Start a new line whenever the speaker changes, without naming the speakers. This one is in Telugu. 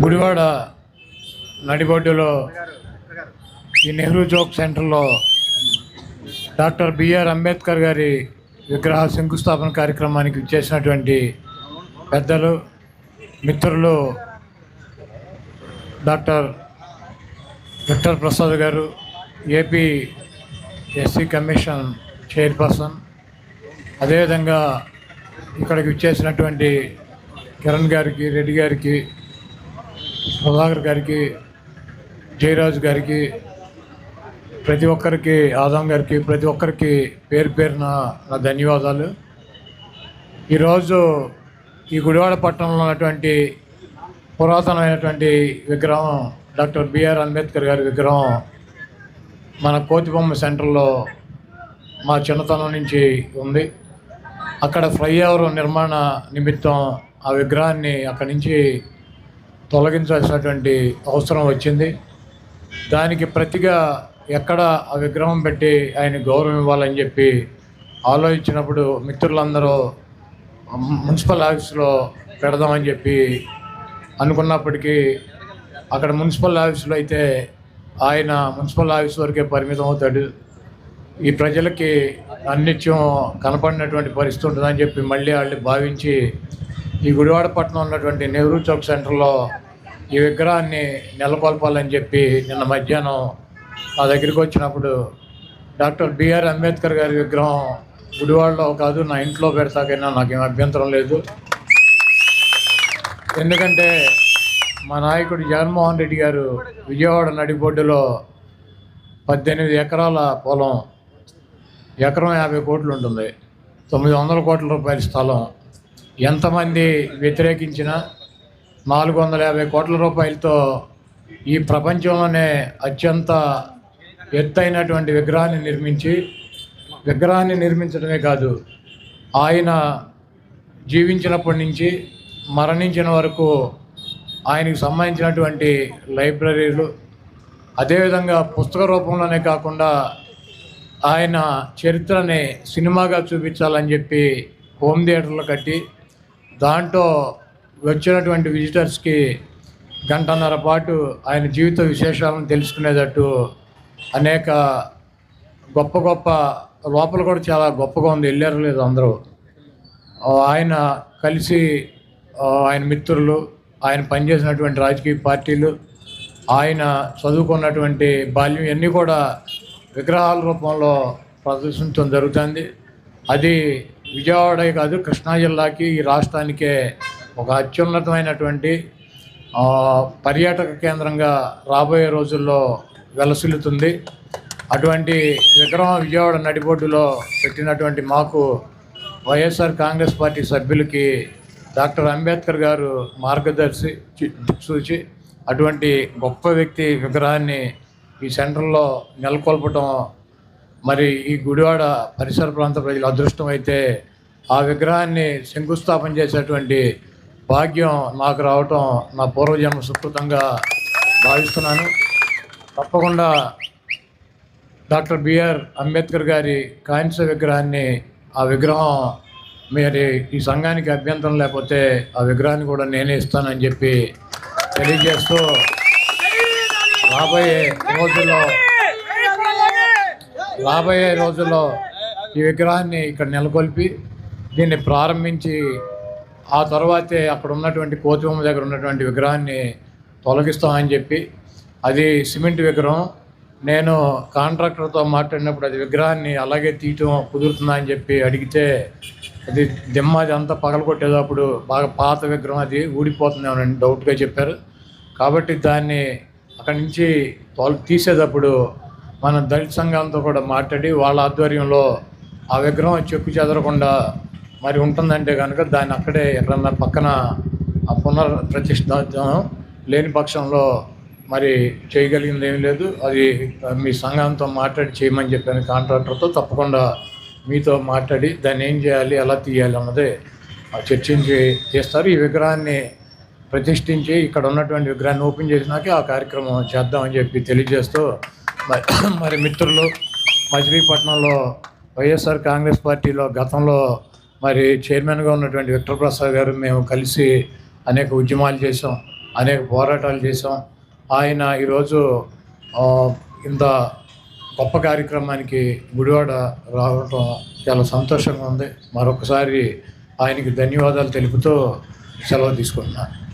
గుడివాడ నడిబొడ్డులో ఈ నెహ్రూ చౌక్ సెంటర్లో డాక్టర్ బిఆర్ అంబేద్కర్ గారి విగ్రహ శంకుస్థాపన కార్యక్రమానికి చేసినటువంటి పెద్దలు మిత్రులు డాక్టర్ విక్టర్ ప్రసాద్ గారు ఏపీ ఎస్సీ కమిషన్ చైర్పర్సన్. అదేవిధంగా ఇక్కడికి ఇచ్చేసినటువంటి కిరణ్ గారికి రెడ్డి గారికి సుధాకర్ గారికి జయరాజు గారికి ప్రతి ఒక్కరికి ఆదాం గారికి ప్రతి ఒక్కరికి పేరు పేరున నా ధన్యవాదాలు. ఈరోజు ఈ గుడివాడ పట్టణంలో ఉన్నటువంటి పురాతనమైనటువంటి విగ్రహం డాక్టర్ బిఆర్ అంబేద్కర్ గారి విగ్రహం మన కోతిబొమ్మ సెంటర్లో మా చిన్నతనం నుంచి ఉంది. అక్కడ ఫ్లైఓవర్ నిర్మాణ నిమిత్తం ఆ విగ్రహాన్ని అక్కడి నుంచి తొలగించాల్సినటువంటి అవసరం వచ్చింది. దానికి ప్రతిగా ఎక్కడ ఆ విగ్రహం పెట్టి ఆయన గౌరవం ఇవ్వాలని చెప్పి ఆలోచించినప్పుడు మిత్రులందరూ మున్సిపల్ ఆఫీస్లో పెడదామని చెప్పి అనుకున్నప్పటికీ అక్కడ మున్సిపల్ ఆఫీసులో అయితే ఆయన మున్సిపల్ ఆఫీస్ వరకే పరిమితం అవుతాడు. ఈ ప్రజలకి అన్నిత్యం కనపడినటువంటి పరిస్థితి ఉంటుందని చెప్పి మళ్ళీ వాళ్ళు భావించి ఈ గుడివాడపట్నం ఉన్నటువంటి నెహ్రూ చౌక్ సెంటర్లో ఈ విగ్రహాన్ని నెలకొల్పాలని చెప్పి నిన్న మధ్యాహ్నం మా దగ్గరికి వచ్చినప్పుడు డాక్టర్ బిఆర్ అంబేద్కర్ గారి విగ్రహం గుడివాడలో కాదు నా ఇంట్లో పెడతాకైనా నాకేం అభ్యంతరం లేదు. ఎందుకంటే మా నాయకుడు జగన్మోహన్ రెడ్డి గారు విజయవాడ నడిబొడ్డులో పద్దెనిమిది ఎకరాల పొలం ఎకరం యాభై కోట్లు ఉంటుంది. తొమ్మిది వందల కోట్ల రూపాయల స్థలం. ఎంతమంది వ్యతిరేకించినా నాలుగు వందల యాభై కోట్ల రూపాయలతో ఈ ప్రపంచంలోనే అత్యంత ఎత్తైనటువంటి విగ్రహాన్ని నిర్మించి విగ్రహాన్ని నిర్మించడమే కాదు ఆయన జీవించినప్పటి నుంచి మరణించిన వరకు ఆయనకు సంబంధించినటువంటి లైబ్రరీలు అదేవిధంగా పుస్తక రూపంలోనే కాకుండా ఆయన చరిత్రని సినిమాగా చూపించాలని చెప్పి హోమ్ థియేటర్లు కట్టి దాంట్లో వచ్చినటువంటి విజిటర్స్కి గంటన్నర పాటు ఆయన జీవిత విశేషాలను తెలుసుకునేటట్టు అనేక గొప్ప గొప్ప లోపల కూడా చాలా గొప్పగా ఉంది. వెళ్ళారు లేదు అందరూ. ఆయన కలిసి ఆయన మిత్రులు ఆయన పనిచేసినటువంటి రాజకీయ పార్టీలు ఆయన చదువుకున్నటువంటి బాల్యం ఇవన్నీ కూడా విగ్రహాల రూపంలో ప్రదర్శించడం జరుగుతుంది. అది విజయవాడే కాదు కృష్ణా జిల్లాకి ఈ రాష్ట్రానికే ఒక అత్యున్నతమైనటువంటి పర్యాటక కేంద్రంగా రాబోయే రోజుల్లో వెలసిల్లుతుంది. అటువంటి విగ్రహం విజయవాడ నడిబొడ్డులో పెట్టినటువంటి మాకు వైఎస్ఆర్ కాంగ్రెస్ పార్టీ సభ్యులకి డాక్టర్ అంబేద్కర్ గారు మార్గదర్శి సూచి దిక్సూచి అటువంటి గొప్ప వ్యక్తి విగ్రహాన్ని ఈ సెంటర్లో నెలకొల్పటం మరి ఈ గుడివాడ పరిసర ప్రాంత ప్రజల అదృష్టం అయితే ఆ విగ్రహాన్ని శంకుస్థాపన చేసేటువంటి భాగ్యం నాకు రావటం నా పూర్వజన్మ సుకృతంగా భావిస్తున్నాను. తప్పకుండా డాక్టర్ బిఆర్ అంబేద్కర్ గారి కాంస్య విగ్రహాన్ని ఆ విగ్రహం మరి ఈ సంఘానికి అభ్యంతరం లేకపోతే ఆ విగ్రహాన్ని కూడా నేనే ఇస్తానని చెప్పి తెలియజేస్తూ రాబోయే రోజుల్లో రాబోయే రోజుల్లో ఈ విగ్రహాన్ని ఇక్కడ నెలకొల్పి దీన్ని ప్రారంభించి ఆ తర్వాతే అక్కడ ఉన్నటువంటి కోతిబొమ్మ దగ్గర ఉన్నటువంటి విగ్రహాన్ని తొలగిస్తామని చెప్పి అది సిమెంట్ విగ్రహం. నేను కాంట్రాక్టర్తో మాట్లాడినప్పుడు అది విగ్రహాన్ని అలాగే తీయటం కుదురుతుందా అని చెప్పి అడిగితే అది దిమ్మ అది అంతా పగలగొట్టేటప్పుడు బాగా పాత విగ్రహం అది ఊడిపోతుందేమోనని డౌట్గా చెప్పారు. కాబట్టి దాన్ని అక్కడి నుంచి తోలు తీసేటప్పుడు మన దళిత సంఘంతో కూడా మాట్లాడి వాళ్ళ ఆధ్వర్యంలో ఆ విగ్రహం చెక్కు చెదరకుండా మరి ఉంటుందంటే కనుక దాన్ని అక్కడే ఎక్కడన్నా పక్కన ఆ పునర్ లేని పక్షంలో మరి చేయగలిగింది ఏమీ లేదు. అది మీ సంఘంతో మాట్లాడి చేయమని చెప్పాను కాంట్రాక్టర్తో తప్పకుండా మీతో మాట్లాడి దాన్ని ఏం చేయాలి ఎలా తీయాలి అన్నదే చర్చించి చేస్తారు. ఈ విగ్రహాన్ని ప్రతిష్ఠించి ఇక్కడ ఉన్నటువంటి విగ్రహాన్ని ఓపెన్ చేసినాకే ఆ కార్యక్రమం చేద్దామని చెప్పి తెలియజేస్తూ మరి మరి మిత్రులు మచిలీపట్నంలో వైఎస్ఆర్ కాంగ్రెస్ పార్టీలో గతంలో మరి చైర్మన్గా ఉన్నటువంటి విక్టర్ ప్రసాద్ గారు మేము కలిసి అనేక ఉద్యమాలు చేసాం అనేక పోరాటాలు చేసాం ఆయన ఈరోజు ఇంత గొప్ప కార్యక్రమానికి గుడివాడ రావటం చాలా సంతోషంగా ఉంది. మరొకసారి ఆయనకి ధన్యవాదాలు తెలుపుతూ సెలవు తీసుకుంటున్నాను.